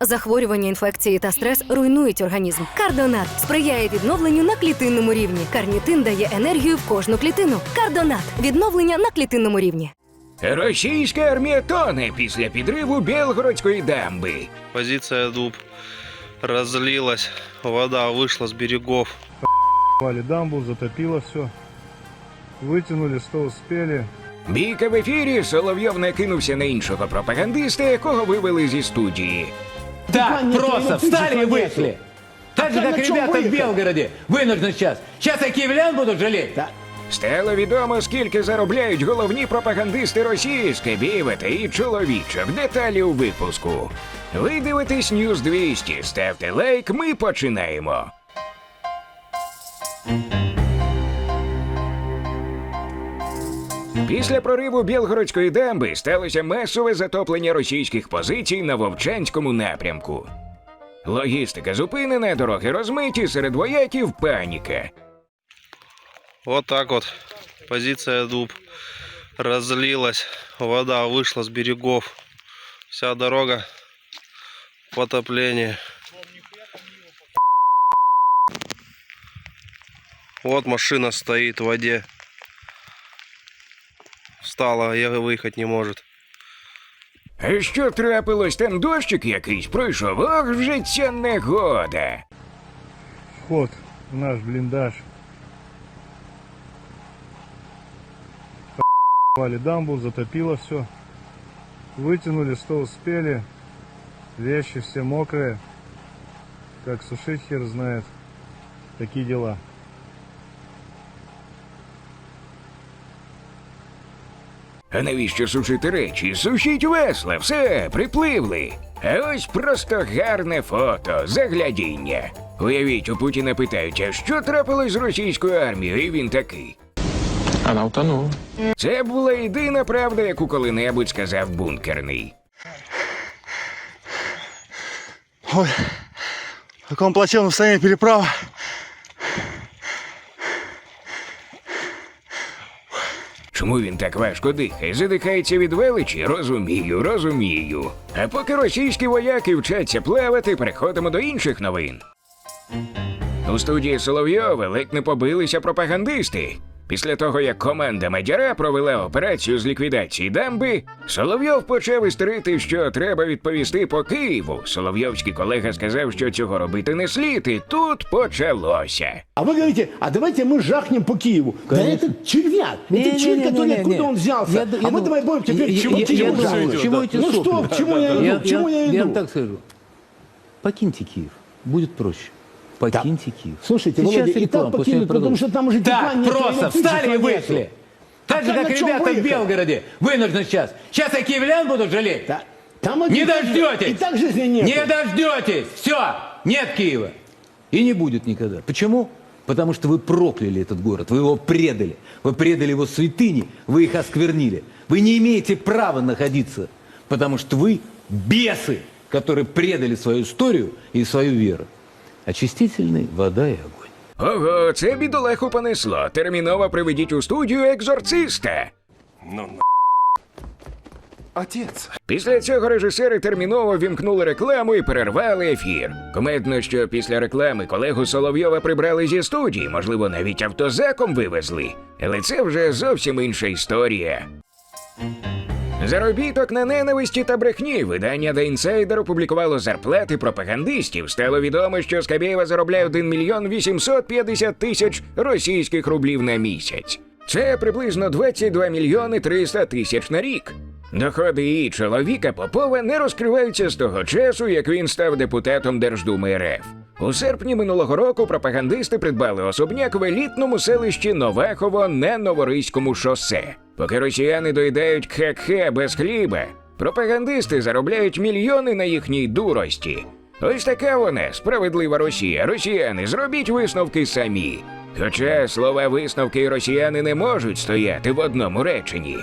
Захворювання, інфекції та стрес руйнують організм. Кардонат сприяє відновленню на клітинному рівні. Карнітин дає енергію в кожну клітину. Кардонат відновлення на клітинному рівні. Російська армія тоне після підриву Білгородської дамби. Позиция дуб разлилась, вода вышла с берегов. Пали дамбу, затопило все. Вытянули, что успели. Бійка в ефірі Соловйов накинувся на іншого пропагандиста, якого вивели зі студії. Так, нет, просто ну, встали и физиков вышли. нету. Так же, А как на чем ребята в выехать? Белгороде вынуждены сейчас. Сейчас и киевлян будут жалеть. Да. Стало відомо, скільки заробляють головні пропагандисти Росії Скабєєва і чоловічок. Деталі у випуску. Ви дивитесь News 200. Ставте лайк, ми починаємо. Після прориву Білгородської дамби сталося масове затоплення російських позицій на Вовчанському напрямку. Логістика зупинена, дороги розмиті, серед вояків паніка. Вот так вот. Позиция дуб разлилась, вода вышла с берегов. Вся дорога в потоплении. Вот машина стоит в воде. Встала, а выехать не может. А що трапилось там дощик якийсь пройшов? Ох, вже ця негода. Вход в наш блиндаж. Пали дамбу, затопило все. Вытянули, что успели. Вещи все мокрые. Как сушить хер знает. Такие дела. А навіщо сушити речі? Сушіть весла, все, припливли. А ось просто гарне фото, заглядіння. Уявіть, у Путіна питають, а що трапилось з російською армією? І він такий. Она утонула. Це була єдина правда, яку коли-небудь сказав бункерний. Ой, в каком плачевном состоянии переправа. Чому він так важко дихає? Задихається від величі? Розумію, розумію. А поки російські вояки вчаться плавати, переходимо до інших новин. У студії Соловйова ледь не побилися пропагандисти. Після того, як команда Мадяра провела операцію з ліквідації дамби, Соловйов почав істерити, що треба відповісти по Києву. Соловйовський колега сказав, що цього робити не слід, і тут почалося. А вы говорите, а давайте мы жахнем по Киеву. Да это червяк. Это червь, который откуда он взялся. а мы давай будем теперь чего Киеву жахнуть. Чего эти Ну что, сопли? к чему я иду? К чему я Я вам иду? так скажу. Покиньте Киев. Будет проще. Покиньте Киев. Слушайте, Сейчас Володя, и так покинуть, потому что там уже Так, просто встали и вышли. Так же, А как ребята в? Белгороде вынуждены сейчас. Сейчас и киевлян будут жалеть. Да. Там Не дождетесь! И так жизни нет. Не дождетесь! Все! Нет Киева! И не будет никогда. Почему? Потому что вы прокляли этот город, вы его предали. Вы предали его святыни, вы их осквернили. Вы не имеете права находиться, потому что вы бесы, которые предали свою историю и свою веру. Очистительный вода и огонь. Ого, це бідолеху понесло. Терміново приведіть у студію екзорциста. Отец. Після цього режисери терміново вімкнули рекламу і перервали ефір. Кумедно, що після реклами колегу Соловйова прибрали зі студії, можливо, навіть автозаком вивезли. Але це вже зовсім інша історія. Заробіток на ненависті та брехні видання The Insider опублікувало зарплати пропагандистів. Стало відомо, що Скабєєва заробляє 1 мільйон 850 тисяч російських рублів на місяць. Це приблизно 22 мільйони 300 тисяч на рік. Доходи її чоловіка Попова не розкриваються з того часу, як він став депутатом Держдуми РФ. У серпні минулого року пропагандисти придбали особняк в елітному селищі Новахово на Новоризькому шосе. Поки росіяни доїдають кхе-кхе без хліба, пропагандисти заробляють мільйони на їхній дурості. Ось така вона справедлива Росія. Росіяни, зробіть висновки самі. Хоча слова висновки і росіяни не можуть стояти в одному реченні.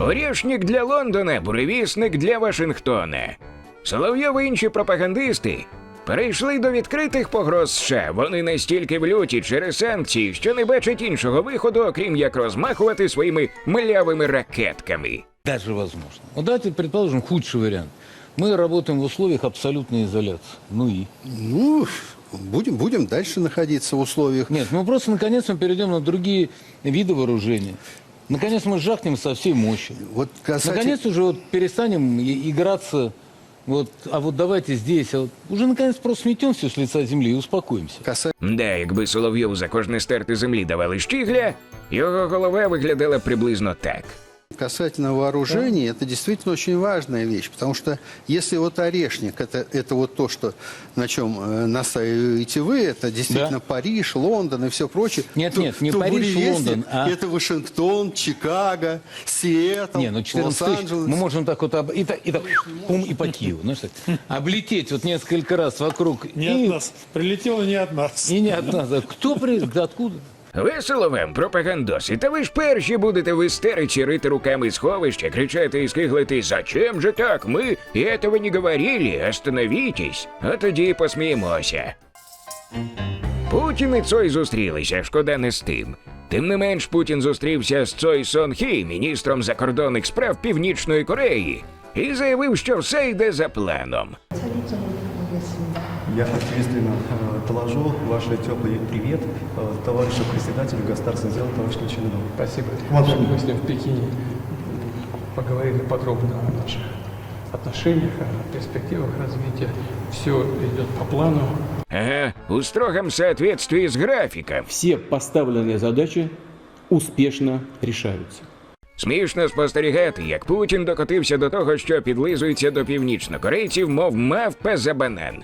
Орішник для Лондона, буревісник для Вашингтона. Соловйов і інші пропагандисти перейшли до відкритих погроз США. Вони настільки в люті через санкції, що не бачать іншого виходу, окрім як розмахувати своїми млявими ракетками. Даже возможно. Вот давайте предположим худший вариант. Мы работаем в условиях абсолютной изоляции. Ну и? Ну, будем, будем дальше находиться в условиях. Нет, мы просто наконец мы перейдем на другие виды вооружения. Наконец мы жахнем со всей мощи. Вот касательно... Наконец уже вот перестанем и- играться, вот, а вот давайте здесь, вот уже наконец просто сметем все с лица земли и успокоимся. Да, якби Соловйов за кожне стерти землі давали щігля, його голова виглядала приблизно так. Касательно вооружений, это действительно очень важная вещь, потому что если вот орешник, это, это вот то, что, на чем э, настаиваете вы, это действительно Да. Париж, Лондон и все прочее. Нет, то- нет, не то Париж, Лондон, а- Это Вашингтон, Чикаго, Сиэтл, Не, ну 14 тысяч, Лос-Анджелес. мы можем так вот, об- и так, и так, пум, и по Киеву, знаешь, так, облететь вот несколько раз вокруг. Не и, от нас. Прилетело не от нас. И не от нас. А Кто при... Да откуда? Весело вам, пропагандоси, та ви ж перші будете в істериці рити руками сховища, кричати і скиглити «Зачем же так? Ми этого не говорили, остановитесь!» А тоді посміємося. Путін і Цой зустрілися, шкода не з тим. Тим не менш, Путін зустрівся з Цой Сон Хі, міністром закордонних справ Північної Кореї, і заявив, що все йде за планом. Я ответственно э, доложу ваш теплый привет э, товарищу председателю государственного дела, товарищу Кличинову. Спасибо. Мы с ним в Пекине поговорили подробно о наших отношениях, о перспективах развития. Все идет по плану. Ага, у строгом соответствии с графиком. Все поставленные задачи успешно решаются. Смішно спостерігати, як Путін докотився до того, що підлизується до північнокорейців, мов мавпа за банан.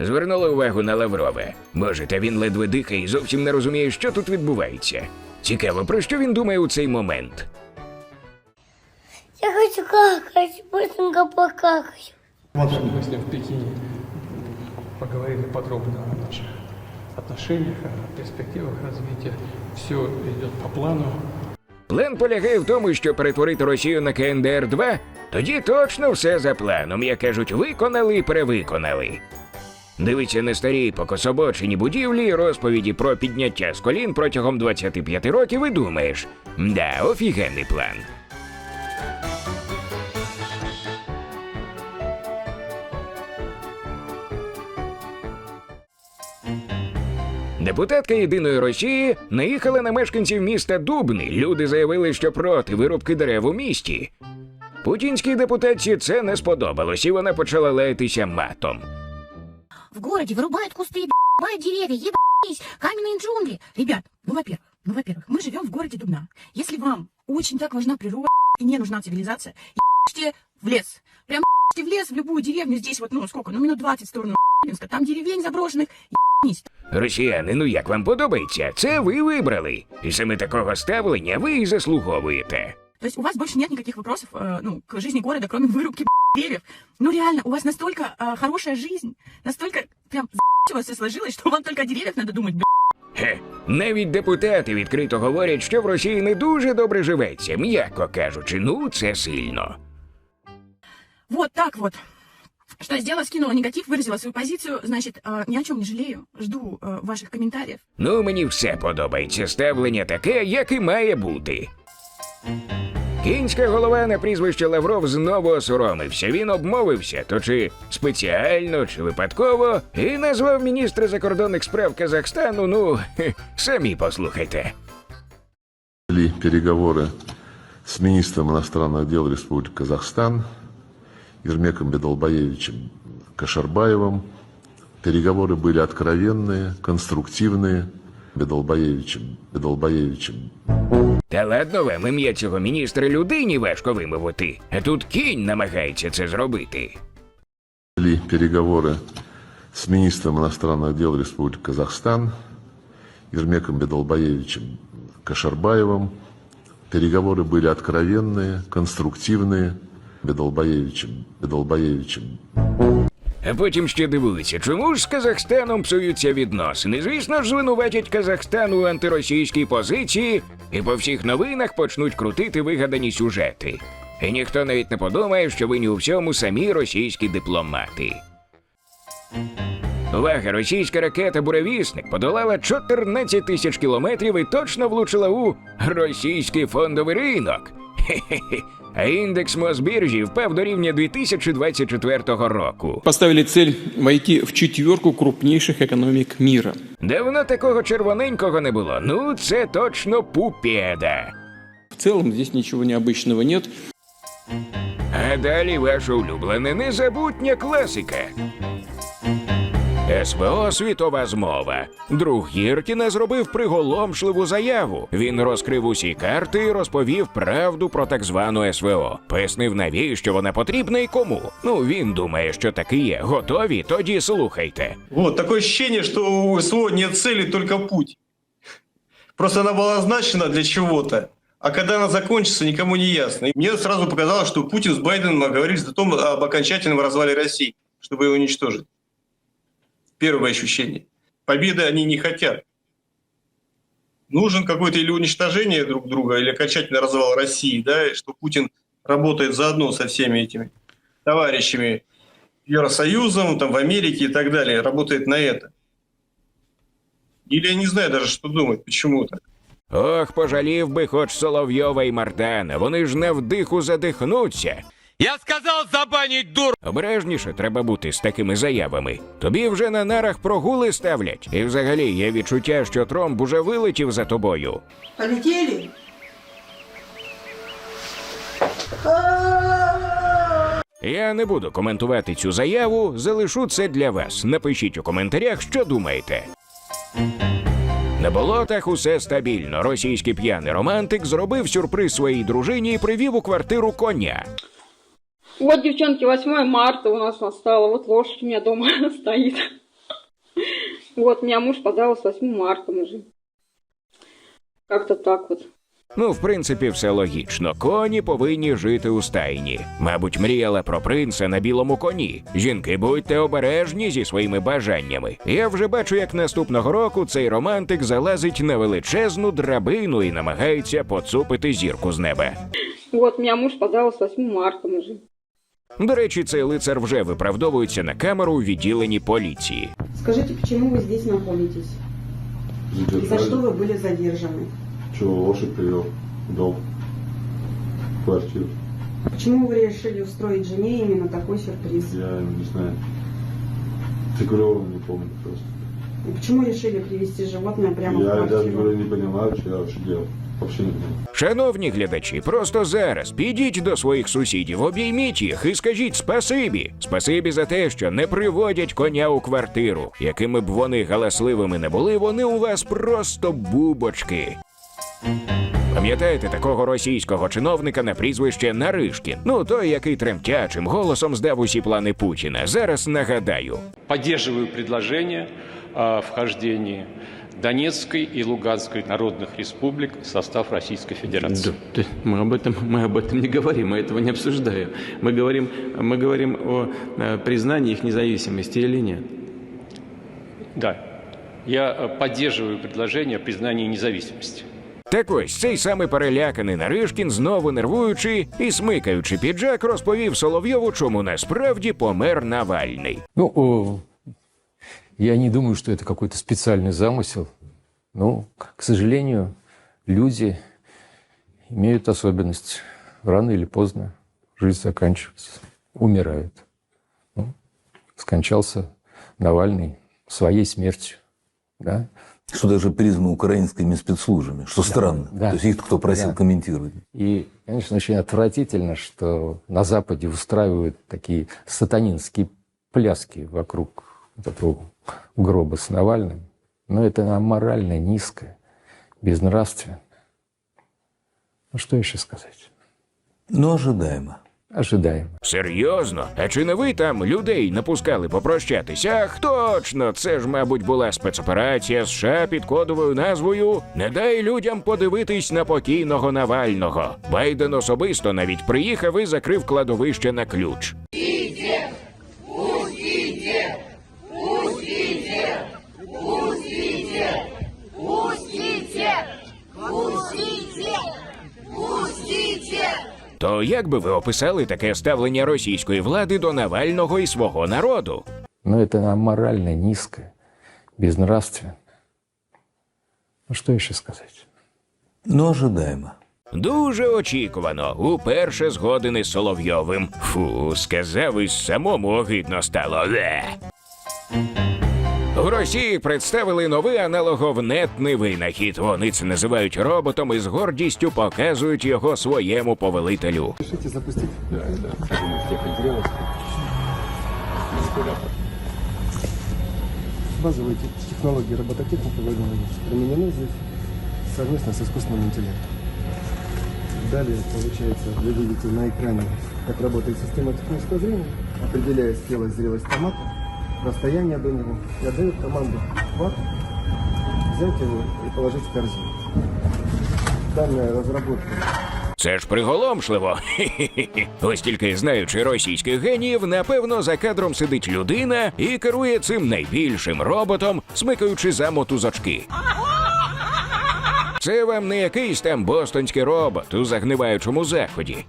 Звернули увагу на Лаврове. Боже, та він ледве дихає і зовсім не розуміє, що тут відбувається. Цікаво, про що він думає у цей момент. Я хочу какать, быстренько покакать. Мы с ним в Пекине поговорили подробно о наших отношениях, о перспективах развития. Все идет по плану. План полягає в тому, що перетворити Росію на КНДР-2, тоді точно все за планом, як кажуть, виконали і перевиконали. Дивиться на старі покособочені будівлі і розповіді про підняття з колін протягом 25 років і думаєш, да, офігенний план. Депутатка єдиної Росії наїхала на мешканців міста Дубни. Люди заявили, що проти вирубки дерев у місті. Путінській депутатці це не сподобалось, і вона почала лаятися матом В городе вырубают кусты, вырубают деревья, ебать, каменные джунгли. Ребят, ну, во-первых, ну, во-первых, мы живем в городе Дубна. Если вам очень так важна природа и не нужна цивилизация, ебите в лес. Прям ебите в лес, в любую деревню здесь вот, ну, сколько, ну, минут 20 в сторону Минска. Там деревень заброшенных, ебнись. Росіяни, ну як вам подобається? Це ви вибрали. І саме такого ставлення ви і заслуговуєте. То есть у вас больше нет никаких вопросов, э, ну, к жизни города, кроме вырубки деревьев. Ну, реально, у вас настолько э, хорошая жизнь, настолько прям у вас все сложилось, что вам только о деревьях надо думать, Хе, навіть депутати відкрито говорять, що в Росії не дуже добре живеться, м'яко кажучи, ну це сильно. Вот так вот. Что я сделала, скинула негатив, выразила свою позицию, значит, э, ни о чем не жалею. Жду э, ваших комментариев. Ну, мені все подобається. Ставлення таке, як і має бути. Кінська голова на прізвище Лавров знову осоромився. Він обмовився, то чи спеціально, чи випадково, і назвав міністра закордонних справ Казахстану. Ну, хе, самі послухайте. Вели переговоры с министром иностранных дел Республики Казахстан Ермеком Бедолбаевичем Кашарбаевым. Переговоры были откровенные, конструктивные. Бедолбаевичем, Бедолбаевичем Та ладно вам ім'я цього міністра людині важко вимовити, а тут кінь намагається це зробити. вели переговоры с министром иностранных дел Республики Казахстан Ермеком Бедолбаевичем Кашарбаевым. Переговоры были откровенные, конструктивные. Бедолбаевичем, Бедолбаевичем А потім ще дивуються, чому ж з Казахстаном псуються відносини. Звісно ж, звинуватять Казахстан у антиросійській позиції і по всіх новинах почнуть крутити вигадані сюжети. І ніхто навіть не подумає, що винні у всьому самі російські дипломати. Увага, російська ракета Буревісник подолала 14 тисяч кілометрів і точно влучила у російський фондовий ринок. Хе-хе-хе. А індекс Мосбіржі впав до рівня 2024 року. Поставили цель войти в четверку крупніших економік міра. Давно такого червоненького не було. Ну, це точно пупеда. В цілому здесь нічого необычного нет. А далі ваша улюблена незабутня класика. СВО світова змова. Друг Гіркіна зробив приголомшливу заяву. Він розкрив усі карти і розповів правду про так звану СВО. Пояснив, навіщо вона потрібна і кому. Ну він думає, що таки є. Готові? Тоді слухайте. Вот, такое ощущение, что у СВО нет цели, только путь. Просто она была назначена для чего-то. А когда она закончится, никому не ясно. И мне сразу показалось, что Путин с Байденом оговорились о том, об окончательном развале России, чтобы ее уничтожить Первое ощущение. Победы они не хотят. Нужен какой-то или уничтожение друг друга, или окончательный развал России, да, и что Путин работает заодно со всеми этими товарищами Евросоюзом, там, в Америке и так далее, работает на это. Или я не знаю даже, что думать, почему так. Ох, пожалів би хоч Соловйова і Мартана. Вони ж на вдиху задихнуться. Я сказал забанить дур! Обережніше треба бути з такими заявами. Тобі вже на нарах прогули ставлять. І взагалі є відчуття, що Тромп уже вилетів за тобою. Полетели? Я не буду коментувати цю заяву, залишу це для вас. Напишіть у коментарях, що думаєте. На болотах усе стабільно. Російський п'яний романтик зробив сюрприз своїй дружині і привів у квартиру коня. Вот, девчонки, 8 марта у нас настало. Вот лошадь у меня дома стоит. Вот, меня муж поздравил с 8 марта уже. Как-то так вот. Ну, в принципі, все логічно. Коні повинні жити у стайні. Мабуть, мріяла про принца на білому коні. Жінки, будьте обережні зі своїми бажаннями. Я вже бачу, як наступного року цей романтик залазить на величезну драбину і намагається поцупити зірку з неба. Вот, меня муж поздравил с 8 марта уже. До речі, цей лицар вже виправдовується на камеру у відділенні поліції. Скажите, почему вы здесь находитесь? И за что вы были задержаны? Чего лошадь привел? Дом. Квартиру. Почему вы решили устроить жене именно такой сюрприз? Я не знаю. Фигурировал не помню просто. И почему решили привести животное прямо в Я даже квартиру? говорю, не понимаю, что я вообще делал. Шановні глядачі, просто зараз підіть до своїх сусідів, обійміть їх і скажіть спасибі. Спасибі за те, що не приводять коня у квартиру. Якими б вони галасливими не були, вони у вас просто бубочки. Пам'ятаєте такого російського чиновника на прізвище Наришкін? Ну той, який тремтячим голосом здав усі плани Путіна. Зараз нагадаю. Поддерживаю предложение о вхождении Донецкой и Луганской народных республик в состав Российской Федерации. мы об этом мы об этом не говорим, мы этого не обсуждаем. Мы говорим мы говорим о э, признании их независимости или нет. Да, я э, поддерживаю предложение о признании независимости. Так ось цей самий переляканий Наришкін, знову нервуючи і смикаючи піджак, розповів Соловйову, чому насправді помер Навальний. Ну, о, я не думаю, что это какой-то специальный замысел. Но, к сожалению, люди имеют особенность. Рано или поздно жизнь заканчивается, умирают. Ну, скончался Навальный своей смертью. Да? Что даже признано украинскими спецслужбами, что странно. да. То есть их кто просил Да. комментировать. И, конечно, очень отвратительно, что на Западе устраивают такие сатанинские пляски вокруг вот этого гроба с Навальным. Но это аморально, низко, безнравственно. Ну, что еще сказать? Но ожидаемо. Ожидаемо. Серйозно? А чи не ви там людей напускали попрощатися? Ах, точно, це ж, мабуть, була спецоперація США під кодовою назвою Не дай людям подивитись на покійного Навального. Байден особисто навіть приїхав і закрив кладовище на ключ. То як би ви описали таке ставлення російської влади до Навального і свого народу? Но это аморально, низко, безнравственно. Ну, что еще сказать? Но ожидаемо. Дуже очікувано, уперше згоден із Соловйовим. Фу, сказав і самому огидно стало. Ле. У Росії представили новий аналоговнетний винахід. Вони це називають роботом і з гордістю показують його своєму повелителю. Решите запустить? Базовые те- технологии робототехники военного применены здесь совместно с искусственным интеллектом. Далее, получается, вы видите на экране, как работает система технического зрения, определяя спелость, зрелость томата, расстояние до него, и отдает команду хват, взять его и положить в корзину. Данная разработка Це ж приголомшливо. Ось тільки знаючи російських геніїв, напевно, за кадром сидить людина і керує цим найбільшим роботом, смикаючи за мотузочки. Це вам не якийсь там бостонський робот у загниваючому заході.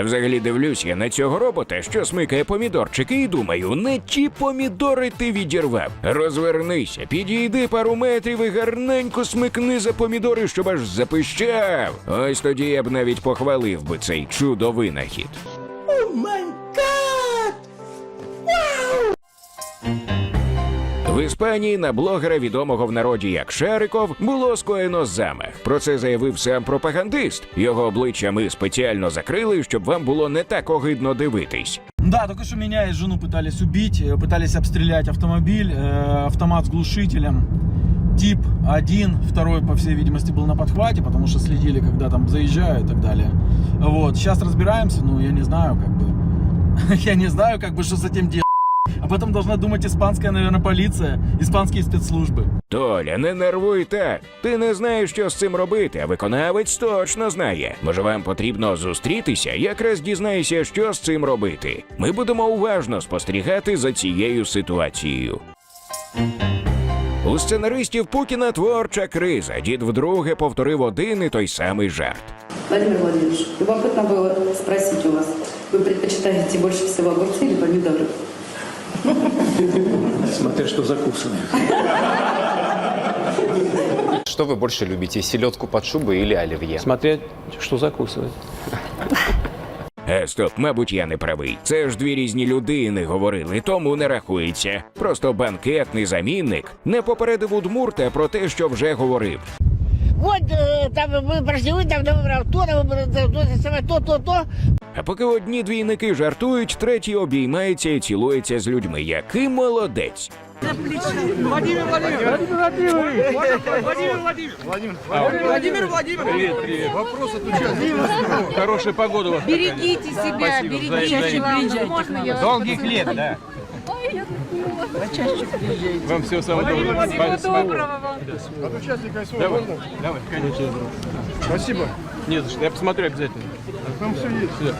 А взагалі дивлюсь я на цього робота, що смикає помідорчики, і думаю, не ті помідори ти відірвав. Розвернися, підійди пару метрів і гарненько смикни за помідори, щоб аж запищав. Ось тоді я б навіть похвалив би цей чудовинахід. В Іспанії на блогера, відомого в народі як Шариков, було скоєно замах. Про це заявив сам пропагандист. Його обличчя ми спеціально закрили, щоб вам було не так огидно дивитись. Да, только что меня и жену пытались убить, э, пытались обстрелять автомобиль, э, автомат с глушителем. Тип один, второй, по всей видимости, был на подхвате, потому что следили, когда там заезжаю и так далее. Вот, сейчас разбираемся, ну, я не знаю, как бы, я не знаю, как бы, что с этим делать. Об этом должна думать испанская, наверное, полиция, испанские спецслужбы. Толя, не нервуй так. Ти не знаєш, що з цим робити, а виконавець точно знає. Може, вам потрібно зустрітися, якраз дізнаєшся, що з цим робити. Ми будемо уважно спостерігати за цією ситуацією. У сценаристів Путіна творча криза. Дід вдруге повторив один і той самий жарт. Владимир Владимирович, любопытно было спросить у вас, вы предпочитаете больше всего огурцы или помидоры? Смотря что закусано. Что вы больше любите, селедку под шубой или оливье? Смотря что закусывать. Е, стоп, мабуть, я не правий. Це ж дві різні людини говорили, тому не рахується. Просто банкетний замінник не попередив Удмурта про те, що вже говорив. Вот э, там мы прошли, вы там выбрал то, там выбрал то, то, самое, то, то, то. А поки одні двійники жартують, третій обіймається і цілується з людьми. Який молодець. Владимир Владимирович! Владимир Владимирович! Владимир Владимирович! Привет, привет. Вопрос от участников. Хорошая погода у вас. Берегите себя, Спасибо, берегите взаимно. себя. Можно я Долгих лет, да. Почаще приезжайте. Вам всего самого Владимир доброго. Владимирович, Спасибо. доброго вам. От участника Давай, давай, конечно. Спасибо. Не за что, я посмотрю обязательно. Там все есть.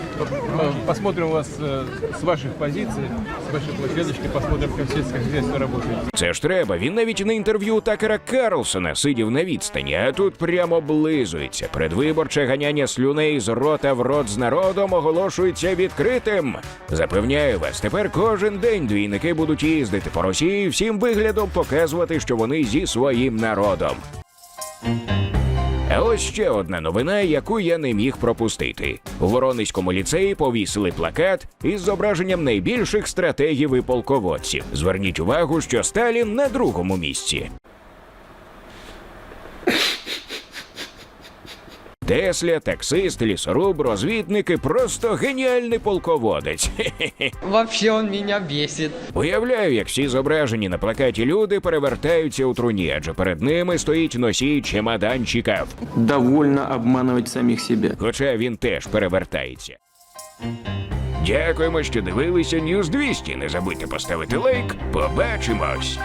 Посмотрим вас э, с ваших позиций, с вашей площадочки, посмотрим, как сельское хозяйство работает. Це ж треба. Він навіть на інтерв'ю Такера Карлсона сидів на відстані, а тут прямо облизується. Предвиборче ганяння слюней з рота в рот з народом оголошується відкритим. Запевняю вас, тепер кожен день двійники будуть їздити по Росії, всім виглядом показувати, що вони зі своїм народом. Ось ще одна новина, яку я не міг пропустити. У Воронезькому ліцеї повісили плакат із зображенням найбільших стратегів і полководців. Зверніть увагу, що Сталін на другому місці. Тесля, таксист, лісоруб, розвідник і просто геніальний полководець. Вообще он меня бесит. Уявляю, як всі зображені на плакаті люди перевертаються у труні, адже перед ними стоїть носій чемоданчиків. Довольно обманувати самих себе. Хоча він теж перевертається. Дякуємо, що дивилися News 200. Не забудьте поставити лайк. Побачимось.